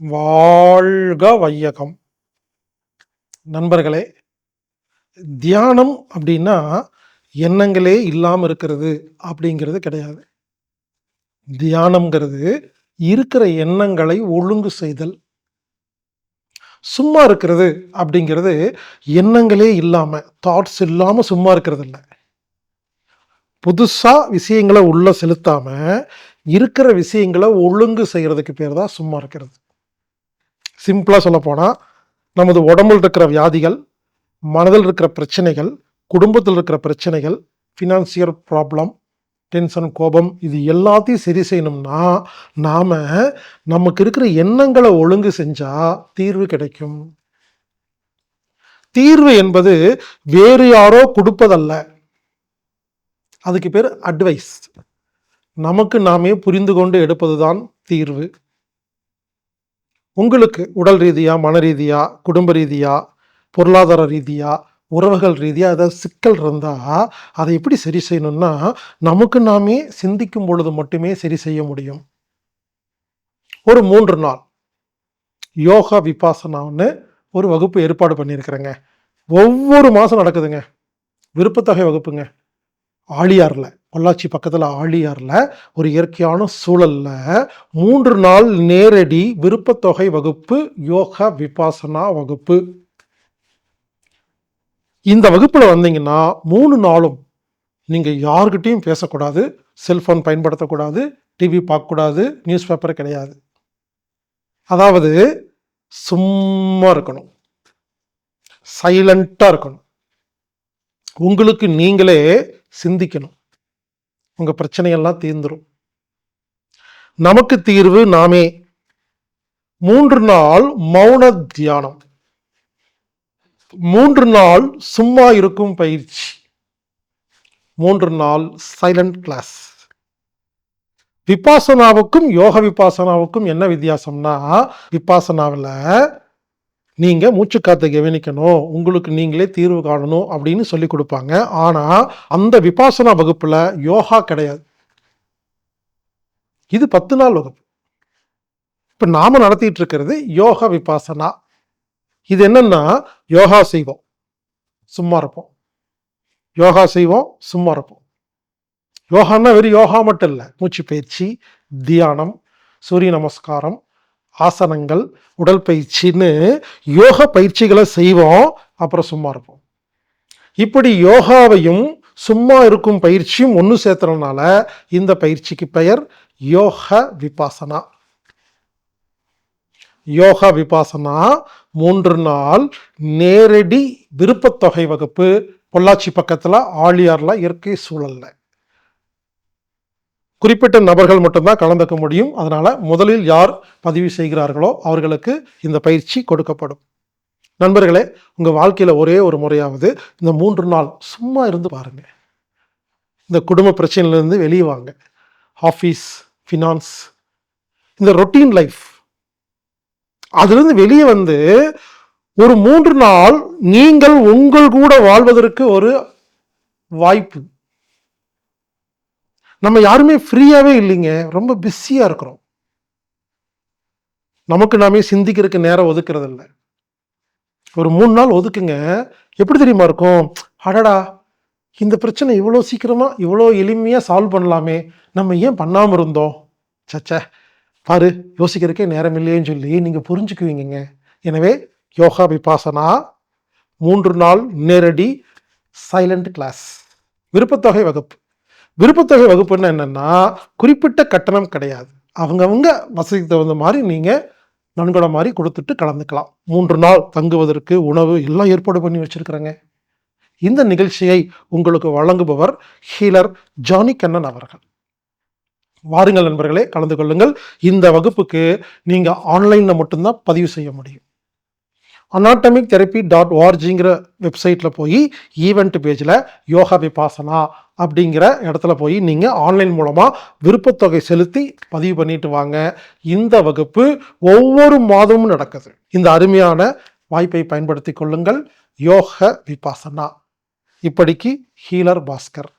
வாழ்க வையகம். நண்பர்களே தியானம் அப்படின்னா எண்ணங்களே இல்லாமல் இருக்கிறது அப்படிங்கிறது கிடையாது. தியானம்ங்கிறது இருக்கிற எண்ணங்களை ஒழுங்கு செய்தல். சும்மா இருக்கிறது அப்படிங்கிறது எண்ணங்களே இல்லாமல் தாட்ஸ் இல்லாமல் சும்மா இருக்கிறது இல்லை புதுசாக விஷயங்களை உள்ளே செலுத்தாமல் இருக்கிற விஷயங்களை ஒழுங்கு செய்கிறதுக்கு பேர் தான் சும்மா இருக்கிறது. சிம்பிளாக சொல்ல நமது உடம்புல இருக்கிற வியாதிகள் மனதில் இருக்கிற பிரச்சனைகள் குடும்பத்தில் இருக்கிற பிரச்சனைகள் ஃபினான்சியல் ப்ராப்ளம் டென்ஷன் கோபம் இது எல்லாத்தையும் சரி செய்யணும்னா நாம நமக்கு இருக்கிற எண்ணங்களை ஒழுங்கு செஞ்சால் தீர்வு கிடைக்கும். தீர்வு என்பது வேறு யாரோ கொடுப்பதல்ல. அதுக்கு பேர் அட்வைஸ் நமக்கு நாமே புரிந்து கொண்டு எடுப்பதுதான் தீர்வு. உங்களுக்கு உடல் ரீதியாக மன ரீதியாக குடும்ப ரீதியாக பொருளாதார ரீதியாக உறவுகள் ரீதியாக ஏதாவது சிக்கல் இருந்தால் அதை எப்படி சரி செய்யணும்னா நமக்கு நாமே சிந்திக்கும் பொழுது மட்டுமே சரி செய்ய முடியும். ஒரு மூன்று நாள். யோகா விபாசனான்னு ஒரு வகுப்பு ஏற்பாடு பண்ணியிருக்கிறேங்க. ஒவ்வொரு மாதம் நடக்குதுங்க. விருப்பத்தொகை வகுப்புங்க. ஆழியாரில் பொள்ளாச்சி பக்கத்தில் ஆழியாரில் ஒரு இயற்கையான சூழலில் மூன்று நாள் நேரடி விருப்பத்தொகை வகுப்பு யோகா விபாசனா வகுப்பு. இந்த வகுப்பில் வந்தீங்கன்னா மூணு நாளும் நீங்கள் யார்கிட்டையும் பேசக்கூடாது செல்ஃபோன் பயன்படுத்தக்கூடாது டிவி பார்க்கக்கூடாது நியூஸ் பேப்பர் கிடையாது. அதாவது சும்மா இருக்கணும். சைலண்ட்டாக இருக்கணும். உங்களுக்கு நீங்களே சிந்திக்கணும். உங்கள் பிரச்சனையெல்லாம் தீர்ந்துடும் நமக்கு தீர்வு நாமே மூன்று நாள் மௌன தியானம். மூன்று நாள் சும்மா இருக்கும் பயிற்சி. மூன்று நாள் சைலண்ட் கிளாஸ் விபாசனாவுக்கும் யோக விபாசனாவுக்கும் என்ன வித்தியாசம்னா விபாசனாவில் நீங்கள் மூச்சு காத்தை கவனிக்கணும். உங்களுக்கு நீங்களே தீர்வு காணணும் அப்படின்னு சொல்லி கொடுப்பாங்க. ஆனால் அந்த விபாசனா வகுப்பில் யோகா கிடையாது. இது பத்து நாள் வகுப்பு. இப்போ நாம நடத்திட்டு இருக்கிறது யோகா விபாசனா. இது என்னன்னா யோகா செய்வோம். சும்மா இருப்போம். யோகா செய்வோம் சும்மா இருப்போம். யோகான்னா வெறும் யோகா மட்டும் இல்லை. மூச்சு பயிற்சி தியானம் சூரிய நமஸ்காரம் ஆசனங்கள் உடல் பயிற்சின்னு யோக பயிற்சிகளை செய்வோம். அப்புறம் சும்மா இருப்போம். இப்படி யோகாவையும் சும்மா இருக்கும் பயிற்சியும் ஒன்று சேர்த்துறதுனால இந்த பயிற்சிக்கு பெயர் யோக விபாசனா. யோகா விபாசனா மூன்று நாள் நேரடி விருப்பத்தொகை வகுப்பு பொள்ளாச்சி பக்கத்தில் ஆழியாரில் இயற்கை சூழலில். குறிப்பிட்ட நபர்கள் மட்டும்தான் கலந்துக்க முடியும். அதனால் முதலில் யார் பதிவு செய்கிறார்களோ அவர்களுக்கு இந்த பயிற்சி கொடுக்கப்படும். நண்பர்களே உங்கள் வாழ்க்கையில் ஒரே ஒரு முறையாவது இந்த மூன்று நாள் சும்மா இருந்து பாருங்கள் இந்த குடும்ப பிரச்சனையிலேருந்து வெளியே வாங்க. ஆஃபீஸ் ஃபினான்ஸ் இந்த ரொட்டீன் லைஃப். அதுலேருந்து வெளியே வந்து ஒரு மூன்று நாள் நீங்கள் உங்கள் கூட வாழ்வதற்கு ஒரு வாய்ப்பு. நம்ம யாருமே ஃப்ரீயாகவே இல்லைங்க. ரொம்ப பிஸியாக இருக்கிறோம். நமக்கு நாமே சிந்திக்கிறதுக்கு நேரம் ஒதுக்கிறது இல்லை ஒரு மூணு நாள் ஒதுக்குங்க. எப்படி தெரியுமா இருக்கும்? அடடா இந்த பிரச்சனை இவ்வளோ சீக்கிரமாக இவ்வளோ எளிமையாக சால்வ் பண்ணலாமே. நம்ம ஏன் பண்ணாமல் இருந்தோம்? சச்சே பாரு யோசிக்கிறதுக்கே நேரம் இல்லையேன்னு சொல்லி நீங்கள் புரிஞ்சுக்குவீங்க எனவே யோகா விபாசனா மூன்று நாள் நேரடி சைலண்ட் கிளாஸ் விருப்பத்தொகை வகுப்பு. விருப்பத்தொகை வகுப்புன்னு என்னென்னா குறிப்பிட்ட கட்டணம் கிடையாது. அவங்கவுங்க வசதிக்கு தகுந்த மாதிரி நீங்கள் நன்கொடை மாதிரி கொடுத்துட்டு கலந்துக்கலாம். மூன்று நாள் தங்குவதற்கு உணவு எல்லாம் ஏற்பாடு பண்ணி வச்சிருக்கிறேங்க. இந்த நிகழ்ச்சியை உங்களுக்கு வழங்குபவர் ஹீலர் ஜானி கண்ணன் அவர்கள். வாருங்கள் நண்பர்களே கலந்து கொள்ளுங்கள். இந்த வகுப்புக்கு நீங்கள் ஆன்லைனில் மட்டும்தான் பதிவு செய்ய முடியும். அனாட்டமிக் தெரப்பி டாட் ஓஆர்ஜிங்கிற வெப்சைட்டில் போய் ஈவெண்ட் பேஜில் யோகா விபாசனா அப்படிங்கிற இடத்துல போய் நீங்கள் ஆன்லைன் மூலமாக விருப்பத்தொகை செலுத்தி பதிவு பண்ணிட்டு வாங்க. இந்த வகுப்பு ஒவ்வொரு மாதமும் நடக்குது. இந்த அருமையான வாய்ப்பை பயன்படுத்தி கொள்ளுங்கள். யோக விபாசனா. இப்படிக்கு ஹீலர் பாஸ்கர்.